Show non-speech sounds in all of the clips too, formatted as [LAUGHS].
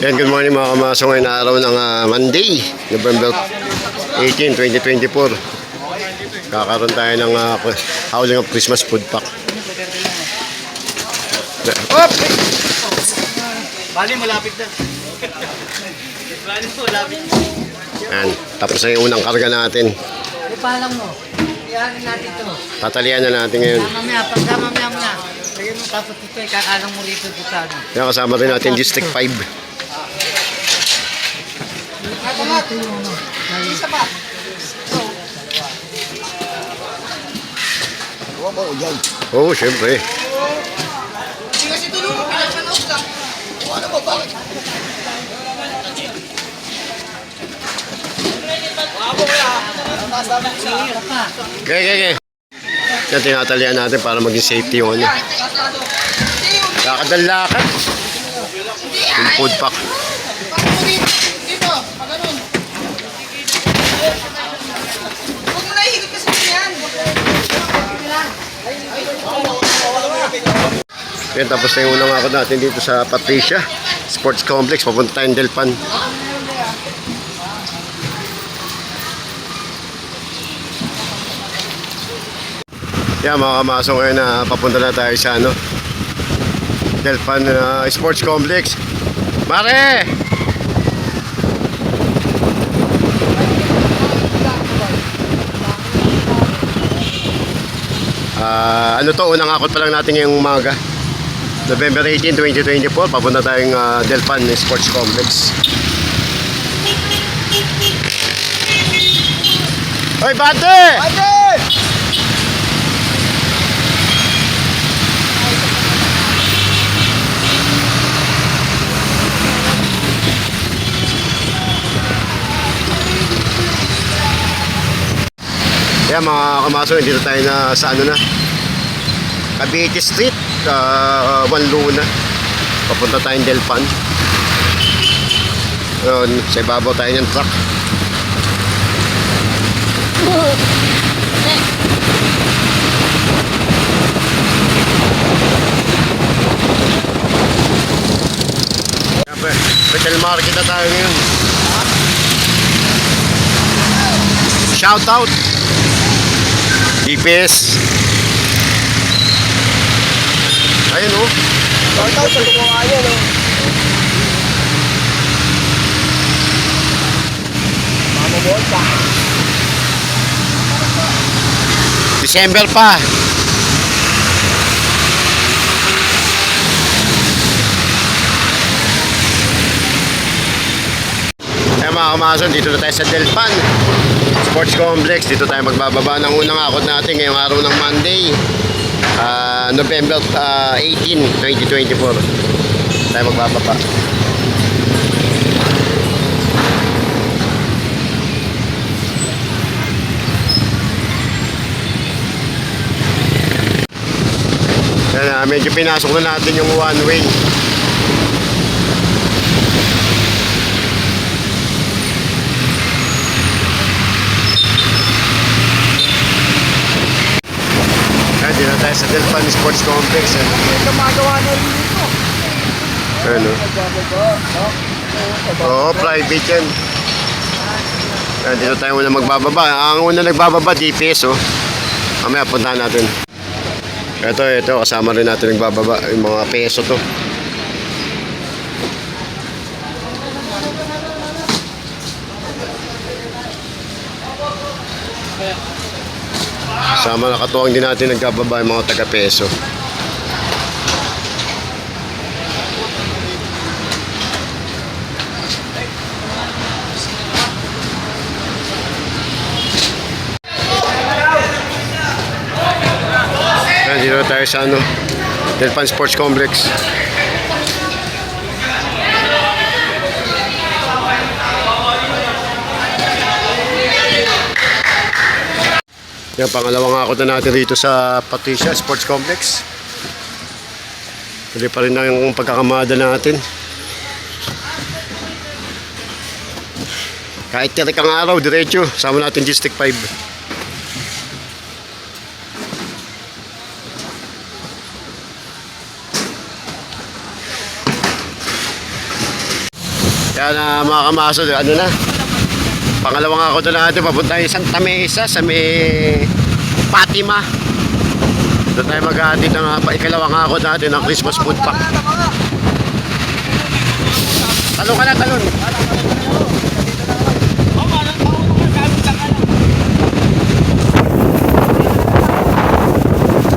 Yan, good morning mga kamaso ngayon na araw ng ah, Monday, November 18, 2024. Kakaroon tayo ng uh, howling of Christmas food pack. Op! Bali, malapit na. Bali malapit. Yan, tapos na yung unang karga natin. Ipalang mo. Iyanin natin ito. Tatalian na natin ngayon. Mamaya, pagka mamaya mo na. Tapos ito, ikakalang mo rito dito ano. Yan, kasama rin natin District 5. Ito nga, ito yung ano. Isa pa. Oo, oh, syempre. Hindi kasi tulong mo, pinapanood lang. Ano ba, bakit? Pa. Okay, okay, okay. Yan, tinatalian natin para maging safety yung ano. Kakadalakan. Yung food pack. Dito, pag ganun. Huwag mo nahihigit kasi yan. Yan, tapos na yung unang akot natin dito sa Patricia Sports Complex. Papunta tayong Delpan. Yan, mga kamasong ngayon na papunta na tayo sa ano, Delpan uh, Sports Complex. Mare! Ah, ano to, unang akot pa lang natin ngayong umaga. November 18, 2024, papunta tayong ah, Delpan Sports Complex. Hoy, bate! Kaya mga kamaso, dito tayo na sa ano na, Cavite Street, uh, One Luna. Papunta tayong Delpan. Yun, sa ibabaw tayo ng truck. Betel Market na tayo ngayon. Shout out! DPS. Ayun oh. Shoutout sa gumawa niya, no? Mama pa. December pa. Eh mga kamason, dito na tayo sa Delpan Sports Complex. Dito tayo magbababa ng unang akot natin ngayong araw ng Monday. Ah, November ah, 18, 2024. Tayo magbababa. Yan na, medyo pinasok na natin yung one way. Yan, dito tayo sa Delpan Sports Complex. Yung gumagawa na rin ito. Ano? Oo, private yan. Yan, dito tayo muna magbababa. Ang una nagbababa, DPS, oh. Mamaya puntahan natin. Ito, ito, kasama rin natin nagbababa. Yung mga peso to. Sama nakatuwang din natin nagbababa yung mga taga-peso. Yan, dito tayo sa ano, Delpan Sports Complex. Yan, pangalawang ako na natin dito sa Patricia Sports Complex. Tuloy pa rin na yung pagkakamada natin. Kahit tirik ang araw, diretso. Sama natin District 5. Kaya na mga kamaso, ano na, pangalawang ako doon natin, papunta tayo Santa Mesa sa may Fatima. Doon tayo maghahatid ng uh, ikalawang ako natin ng Christmas food pack. Talon ka na, talon.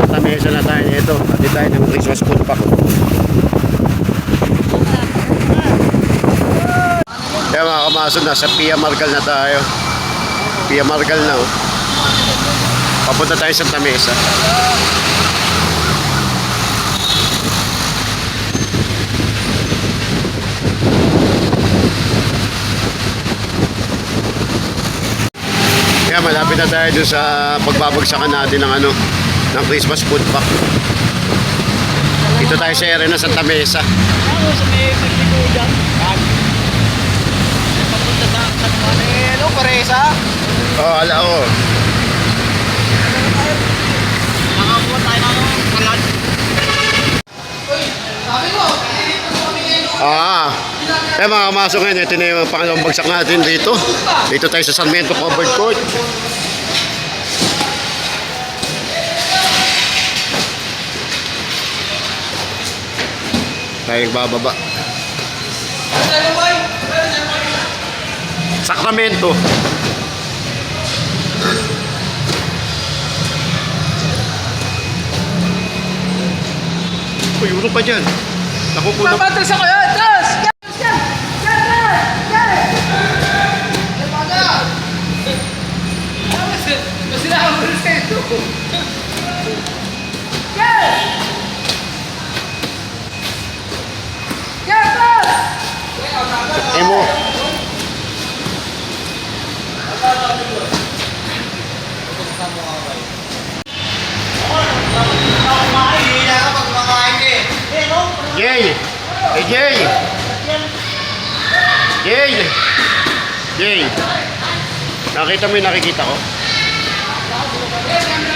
Santa Mesa na tayo nito. Hatid tayo ng Christmas food pack. Mga kamasod, nasa Pia Margal na tayo. Pia Margal na oh. Papunta tayo sa Santa Mesa. Kaya malapit na tayo dun sa pagbabagsakan natin ng ano, ng Christmas food pack. Dito tayo sa area ng Santa Mesa. Ano sa may pagtigo dyan? Papunta sa San Juan. Ano, paresa? Oh, ala oh. Nakakuha tayo ng kalan. Ah. Eh mga kamasok ngayon, ito na yung pangalawang bagsak natin dito. Dito tayo sa Sarmiento Covered Court. Tayo bababa. Sacramento. Uy, ulo pa dyan. Nakukulang. Papatas ako yan! Tas! Yes! Nakita mo yung nakikita ko?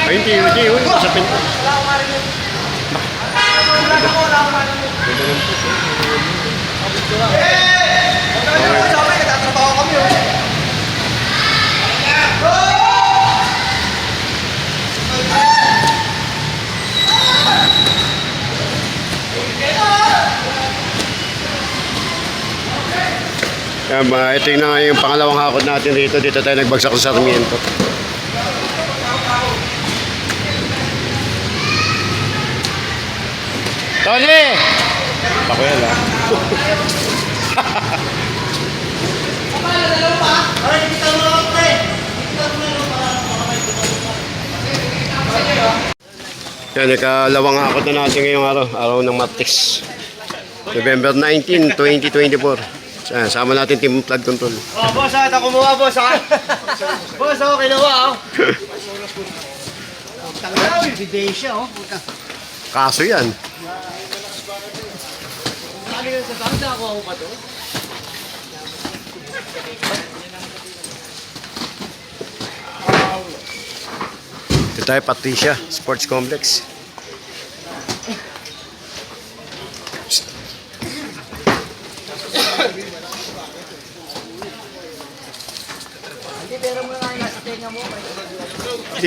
Ay, hindi, hindi, hindi. Sa pinto. Sabi, nagtatrabaho kami Yan ba, ito yung, na- yung pangalawang hakot natin rito. Dito tayo nagbagsak sa Sarmiento. Tony! Ako yan ah. [LAUGHS] Yan, ikalawang hakot na natin ngayong araw. Araw ng Martes. November 19, 2024. Yan, sama natin Team Flood Control. Oh, boss, ah, ito kumuha, boss, ha? boss, oh, kinuha, oh. Tanggal, ebidensya, oh. Kaso yan. Ko sa tanda, ako ako pa to. Ito tayo, Patricia, Sports Complex.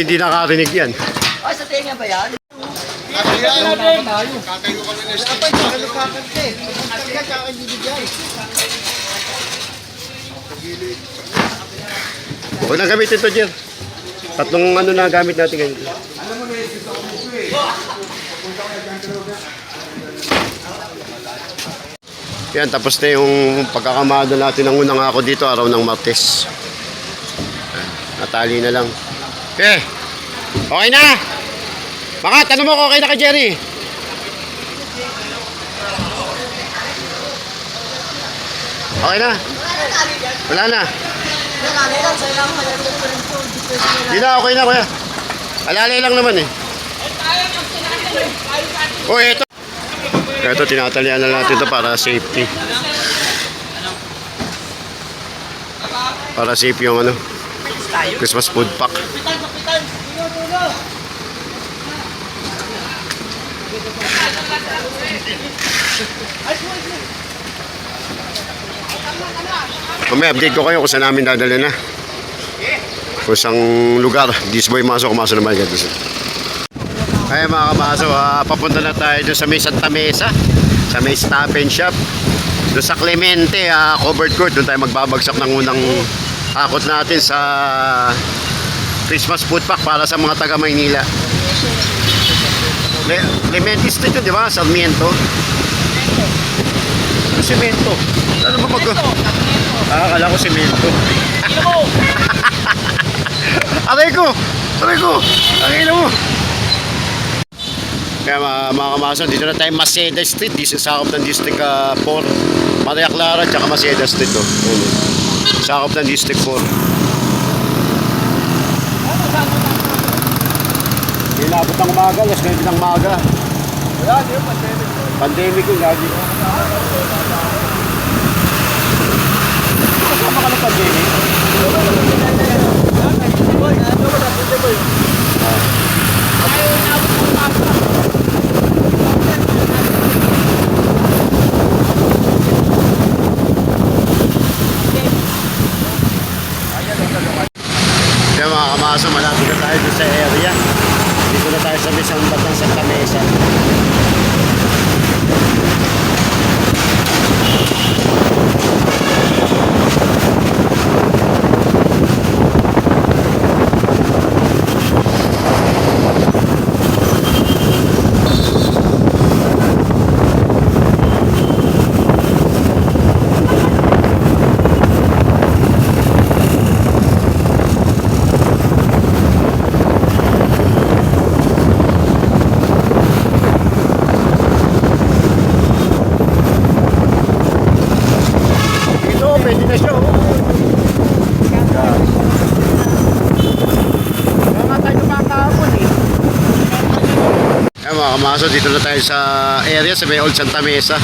Hindi nakarinig yan. Ay, sa tenga ba yan? Huwag na gamitin ito, Jer. Tatlong ano na gamit natin ngayon. Yan, tapos na yung pagkakamada natin ng unang ako dito, araw ng Martes. Natali na lang. Okay. Okay na! Baka, tanong mo kung okay na ka, Jerry. Okay na? Wala na. Hindi na, okay na kuya. Alalay lang naman eh. Oh, ito. Ito, tinatalian na natin ito para safety. Para safe yung ano, Christmas food pack. Mamaya update ko kayo kung saan namin dadali na. Kung saan lugar. This boy Maso, kumaso naman. Kaya mga kamaso, ah, papunta na tayo doon sa may Santa Mesa. Sa may Stop and Shop. Doon sa Clemente, ah, covered court. Doon tayo magbabagsak ng unang akot natin sa Christmas food pack para sa mga taga Maynila. Le Clemente Street yun, di ba? Sarmiento. Semento. Ano ba mag... Ah, akala ko semento. Aray ko! Aray ko! Aray mo! Kaya mga, mga kamason, dito na tayo Maseda Street. Dito sa sakop ng District ah, 4. Maria Clara at Maseda Street. Oh. Sakop ng District 4. Inabot ng umaga, alas 9 ng umaga. Wala, di ba? Pandemic. Pandemic yung lagi. Kasama ka ng pandemic? Kaya mga kamasa, malapit na tayo dun sa area. Dito na tayo sa Bisang Batang Santa Mesa. Ito, pwede na siya. oh. Yan. Kaya nga tayo nakakapon eh. Kamaso, dito na tayo sa area sa may Old Santa Mesa.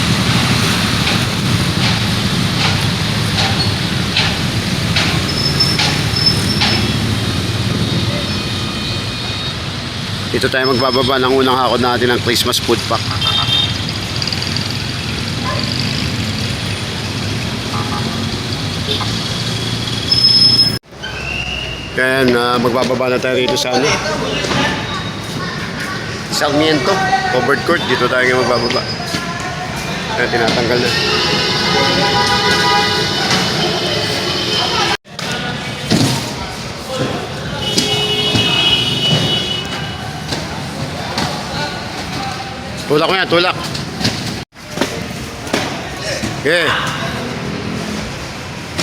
Dito tayo magbababa ng unang hakot natin ng Christmas food pack. Kaya na magbababa na tayo rito sa ano. Sarmiento, covered court. Dito tayo ngayon magbababa. Kaya tinatanggal na. Tulak mo yan, tulak. Okay.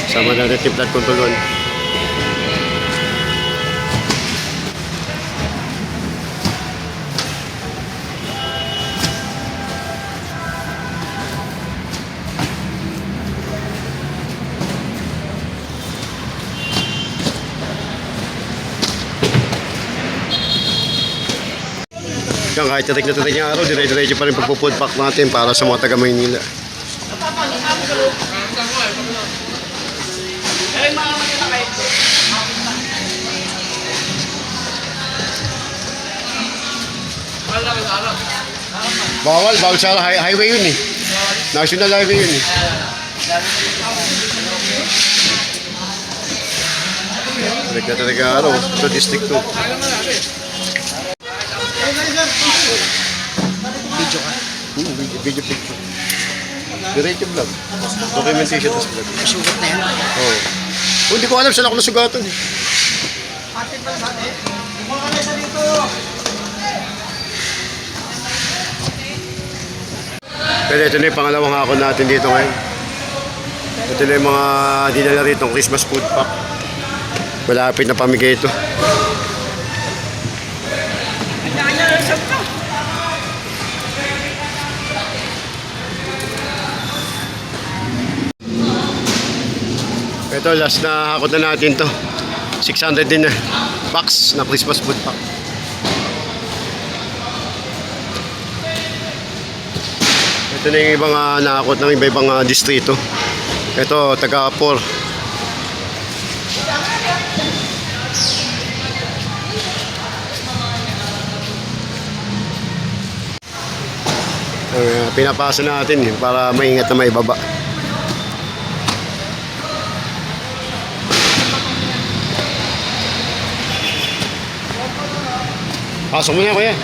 Sama natin tip that control one. Yan, kahit tatik na tatik yung araw, dire-diretso pa rin pagpo-food pack natin para sa mga taga Maynila. Bawal, bawal sa hi- highway yun eh. National highway yun eh. Tatik yung araw, sa District 2. Video ka. Hmm, video, picture. Diretso vlog. Documentation tas vlog. Sugat na yan. Oo. Oh, hindi ko alam saan ako nasugatan. eh. Pero ito na yung pangalawang hako natin dito ngayon. Ito na yung mga dinala rito, Christmas food pack. Malapit na pamigay ito. Ito, last na hakot na natin to. 600 din na. Box na Christmas food pack. Ito na yung ibang uh, nakakot ng iba-ibang ah, distrito. Ito, taga 4. Uh, pinapasa natin para maingat na may baba. Pasok mo na, kuya.